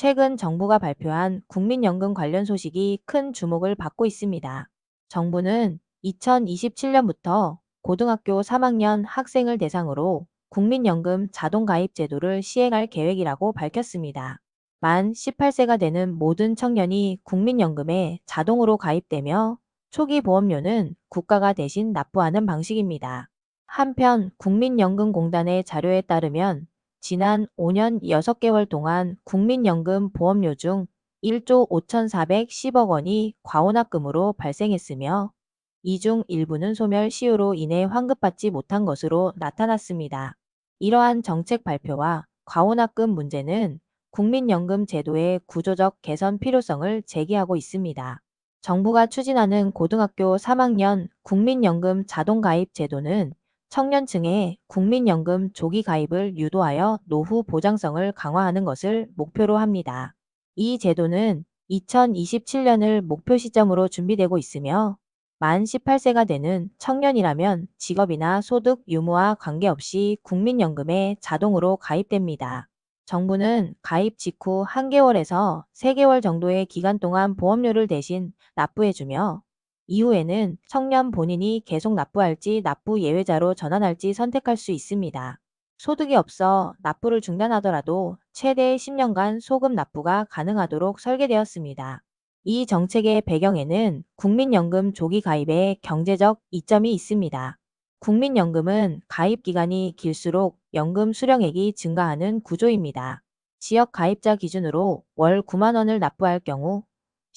최근 정부가 발표한 국민연금 관련 소식이 큰 주목을 받고 있습니다. 정부는 2027년부터 고등학교 3학년 학생을 대상으로 국민연금 자동가입 제도를 시행할 계획이라고 밝혔습니다. 만 18세가 되는 모든 청년이 국민연금에 자동으로 가입되며 초기 보험료는 국가가 대신 납부하는 방식입니다. 한편 국민연금공단의 자료에 따르면 지난 5년 6개월 동안 국민연금 보험료 중 1조 5,410억 원이 과오납금으로 발생했으며 이 중 일부는 소멸 시효로 인해 환급받지 못한 것으로 나타났습니다. 이러한 정책 발표와 과오납금 문제는 국민연금 제도의 구조적 개선 필요성을 제기하고 있습니다. 정부가 추진하는 고등학교 3학년 국민연금 자동가입 제도는 청년층의 국민연금 조기 가입을 유도하여 노후 보장성을 강화하는 것을 목표로 합니다. 이 제도는 2027년을 목표 시점으로 준비되고 있으며 만 18세가 되는 청년이라면 직업이나 소득 유무와 관계없이 국민연금에 자동으로 가입됩니다. 정부는 가입 직후 1개월에서 3개월 정도의 기간 동안 보험료를 대신 납부해주며 이후에는 청년 본인이 계속 납부할지 납부 예외자로 전환할지 선택할 수 있습니다. 소득이 없어 납부를 중단하더라도 최대 10년간 소급 납부가 가능하도록 설계되었습니다. 이 정책의 배경에는 국민연금 조기 가입의 경제적 이점이 있습니다. 국민연금은 가입 기간이 길수록 연금 수령액이 증가하는 구조입니다. 지역 가입자 기준으로 월 9만원을 납부할 경우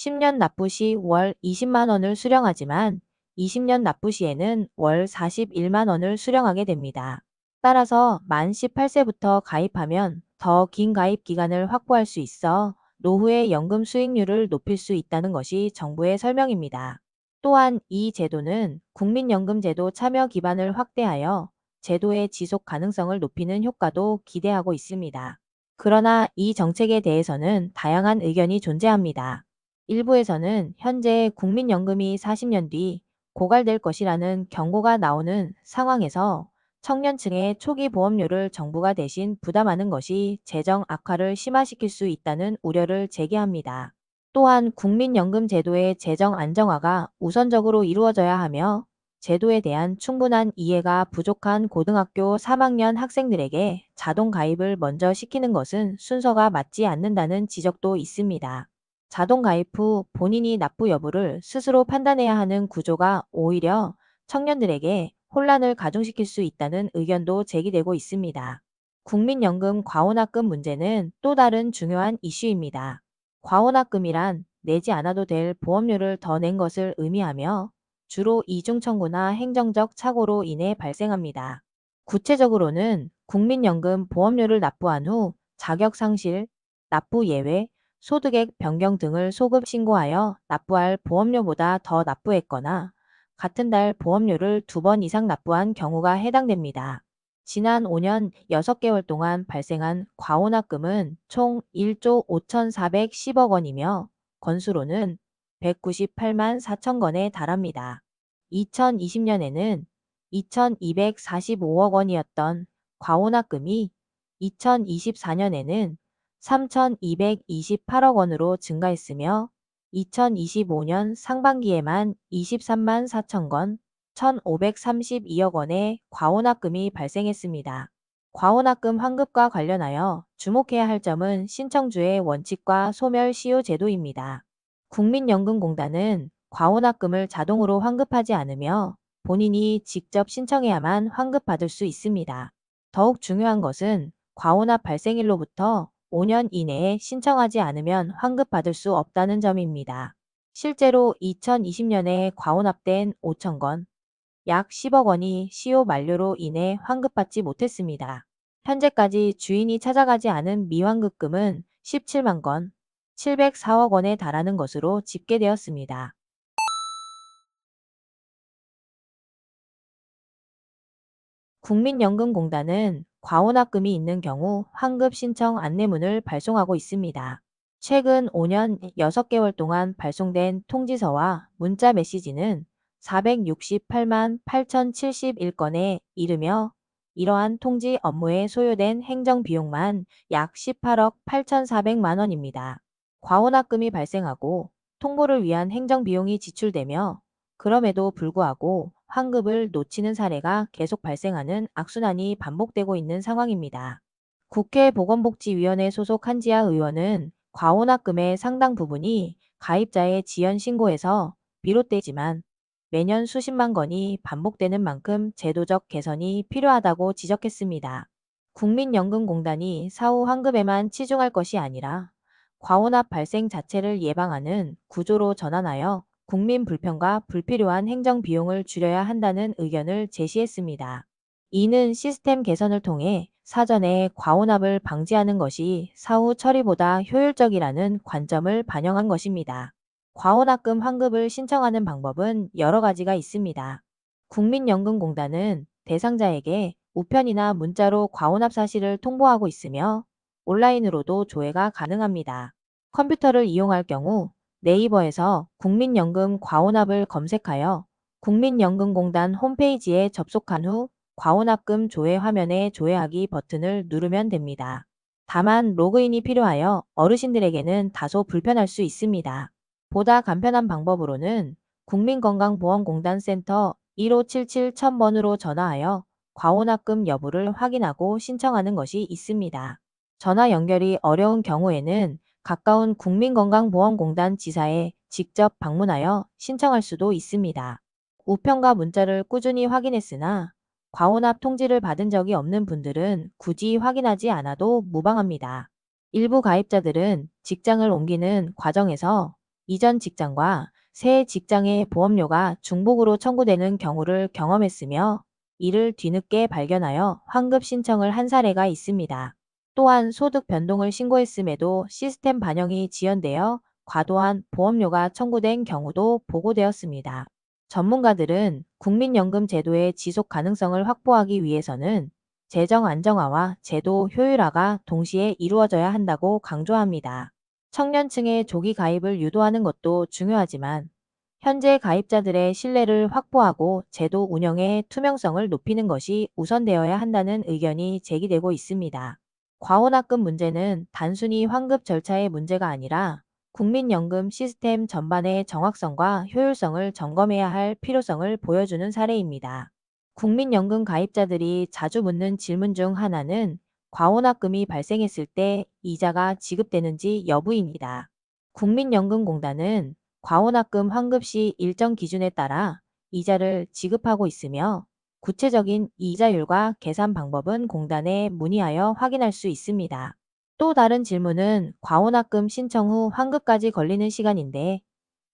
10년 납부 시 월 20만 원을 수령하지만 20년 납부 시에는 월 41만 원을 수령하게 됩니다. 따라서 만 18세부터 가입하면 더 긴 가입 기간을 확보할 수 있어 노후의 연금 수익률을 높일 수 있다는 것이 정부의 설명입니다. 또한 이 제도는 국민연금제도 참여 기반을 확대하여 제도의 지속 가능성을 높이는 효과도 기대하고 있습니다. 그러나 이 정책에 대해서는 다양한 의견이 존재합니다. 일부에서는 현재 국민연금이 40년 뒤 고갈될 것이라는 경고가 나오는 상황에서 청년층의 초기 보험료를 정부가 대신 부담하는 것이 재정 악화를 심화시킬 수 있다는 우려를 제기합니다. 또한 국민연금 제도의 재정 안정화가 우선적으로 이루어져야 하며 제도에 대한 충분한 이해가 부족한 고등학교 3학년 학생들에게 자동 가입을 먼저 시키는 것은 순서가 맞지 않는다는 지적도 있습니다. 자동 가입 후 본인이 납부 여부를 스스로 판단해야 하는 구조가 오히려 청년들에게 혼란을 가중시킬 수 있다는 의견도 제기되고 있습니다. 국민연금 과오납금 문제는 또 다른 중요한 이슈입니다. 과오납금이란 내지 않아도 될 보험료를 더 낸 것을 의미하며 주로 이중 청구나 행정적 착오로 인해 발생합니다. 구체적으로는 국민연금 보험료를 납부한 후 자격 상실, 납부 예외, 소득액 변경 등을 소급 신고하여 납부할 보험료보다 더 납부했거나 같은 달 보험료를 두 번 이상 납부한 경우가 해당됩니다. 지난 5년 6개월 동안 발생한 과오납금은 총 1조 5,410억 원이며 건수로는 198만 4천 건에 달합니다. 2020년에는 2,245억 원이었던 과오납금이 2024년에는 3,228억 원으로 증가했으며 2025년 상반기에만 23만 4천 건, 1,532억 원의 과오납금이 발생했습니다. 과오납금 환급과 관련하여 주목해야 할 점은 신청주의 원칙과 소멸 시효 제도입니다. 국민연금공단은 과오납금을 자동으로 환급하지 않으며 본인이 직접 신청해야만 환급받을 수 있습니다. 더욱 중요한 것은 과오납 발생일로부터 5년 이내에 신청하지 않으면 환급받을 수 없다는 점입니다. 실제로 2020년에 과오납된 5천건, 약 10억 원이 시효 만료로 인해 환급받지 못했습니다. 현재까지 주인이 찾아가지 않은 미환급금은 17만 건, 704억 원에 달하는 것으로 집계되었습니다. 국민연금공단은 과혼합금이 있는 경우 환급 신청 안내문을 발송하고 있습니다. 최근 5년 6개월 동안 발송된 통지서와 문자 메시지는 468만 8,071건에 이르며 이러한 통지 업무에 소요된 행정비용만 약 18억 8,400만 원입니다. 과혼합금이 발생하고 통보를 위한 행정비용이 지출되며 그럼에도 불구하고 환급을 놓치는 사례가 계속 발생하는 악순환이 반복되고 있는 상황입니다. 국회 보건복지위원회 소속 한지아 의원은 과혼합금의 상당 부분이 가입자의 지연 신고에서 비롯되지만 매년 수십만 건이 반복되는 만큼 제도적 개선이 필요하다고 지적했습니다. 국민연금공단이 사후 환급에만 치중할 것이 아니라 과혼합 발생 자체를 예방하는 구조로 전환하여 국민 불편과 불필요한 행정 비용을 줄여야 한다는 의견을 제시했습니다. 이는 시스템 개선을 통해 사전에 과혼합을 방지하는 것이 사후 처리보다 효율적이라는 관점을 반영한 것입니다. 과혼합금 환급을 신청하는 방법은 여러 가지가 있습니다. 국민연금공단은 대상자에게 우편이나 문자로 과혼합 사실을 통보하고 있으며 온라인으로도 조회가 가능합니다. 컴퓨터를 이용할 경우 네이버에서 국민연금 과혼합을 검색하여 국민연금공단 홈페이지에 접속한 후 과혼합금 조회 화면에 조회하기 버튼을 누르면 됩니다. 다만 로그인이 필요하여 어르신들에게는 다소 불편할 수 있습니다. 보다 간편한 방법으로는 국민건강보험공단 센터 1577-1000번으로 전화하여 과혼합금 여부를 확인하고 신청하는 것이 있습니다. 전화 연결이 어려운 경우에는 가까운 국민건강보험공단 지사에 직접 방문하여 신청할 수도 있습니다. 우편과 문자를 꾸준히 확인했으나 과혼합 통지를 받은 적이 없는 분들은 굳이 확인하지 않아도 무방합니다. 일부 가입자들은 직장을 옮기는 과정에서 이전 직장과 새 직장의 보험료가 중복으로 청구되는 경우를 경험했으며 이를 뒤늦게 발견하여 환급 신청을 한 사례가 있습니다. 또한 소득 변동을 신고했음에도 시스템 반영이 지연되어 과도한 보험료가 청구된 경우도 보고되었습니다. 전문가들은 국민연금 제도의 지속 가능성을 확보하기 위해서는 재정 안정화와 제도 효율화가 동시에 이루어져야 한다고 강조합니다. 청년층의 조기 가입을 유도하는 것도 중요하지만 현재 가입자들의 신뢰를 확보하고 제도 운영의 투명성을 높이는 것이 우선되어야 한다는 의견이 제기되고 있습니다. 과혼합금 문제는 단순히 환급 절차의 문제가 아니라 국민연금 시스템 전반의 정확성과 효율성을 점검해야 할 필요성을 보여주는 사례입니다. 국민연금 가입자들이 자주 묻는 질문 중 하나는 과혼합금이 발생했을 때 이자가 지급되는지 여부입니다. 국민연금공단은 과혼합금 환급 시 일정 기준에 따라 이자를 지급하고 있으며 구체적인 이자율과 계산 방법은 공단에 문의하여 확인할 수 있습니다. 또 다른 질문은 과혼합금 신청 후 환급까지 걸리는 시간인데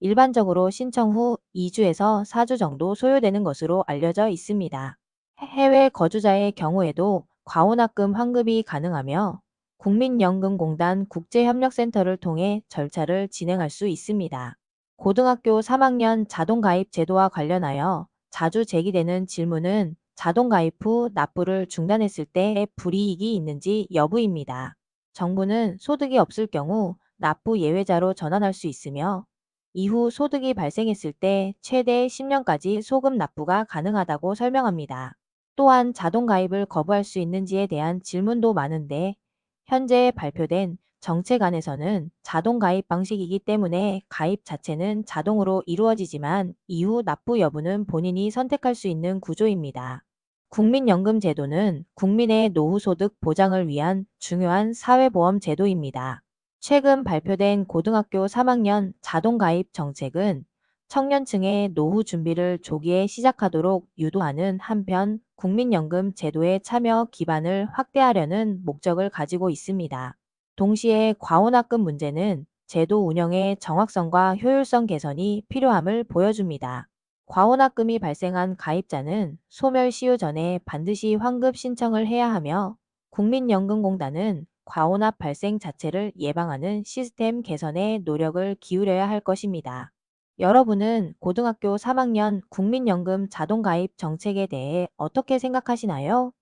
일반적으로 신청 후 2주에서 4주 정도 소요되는 것으로 알려져 있습니다. 해외 거주자의 경우에도 과혼합금 환급이 가능하며 국민연금공단 국제협력센터를 통해 절차를 진행할 수 있습니다. 고등학교 3학년 자동가입 제도와 관련하여 자주 제기되는 질문은 자동 가입 후 납부를 중단했을 때 불이익이 있는지 여부입니다. 정부는 소득이 없을 경우 납부 예외자로 전환할 수 있으며 이후 소득이 발생했을 때 최대 10년까지 소금 납부가 가능하다고 설명합니다. 또한 자동 가입을 거부할 수 있는지에 대한 질문도 많은데 현재 발표된 정책 안에서는 자동 가입 방식이기 때문에 가입 자체는 자동으로 이루어지지만 이후 납부 여부는 본인이 선택할 수 있는 구조입니다. 국민연금 제도는 국민의 노후소득 보장을 위한 중요한 사회보험 제도입니다. 최근 발표된 고등학교 3학년 자동가입 정책은 청년층의 노후 준비를 조기에 시작하도록 유도하는 한편 국민연금 제도의 참여 기반을 확대하려는 목적을 가지고 있습니다. 동시에 과혼합금 문제는 제도 운영의 정확성과 효율성 개선이 필요함을 보여줍니다. 과혼합금이 발생한 가입자는 소멸 시효 전에 반드시 환급 신청을 해야 하며 국민연금공단은 과온압 발생 자체를 예방하는 시스템 개선에 노력을 기울여야 할 것입니다. 여러분은 고등학교 3학년 국민연금 자동가입 정책에 대해 어떻게 생각하시나요?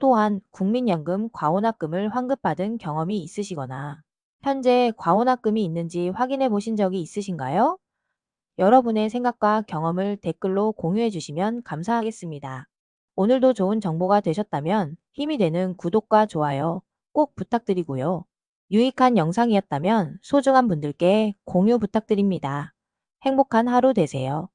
또한 국민연금 과온합금을 환급받은 경험이 있으시거나 현재 과온합금이 있는지 확인해 보신 적이 있으신가요? 여러분의 생각과 경험을 댓글로 공유해 주시면 감사하겠습니다. 오늘도 좋은 정보가 되셨다면 힘이 되는 구독과 좋아요 꼭 부탁드리고요. 유익한 영상이었다면 소중한 분들께 공유 부탁드립니다. 행복한 하루 되세요.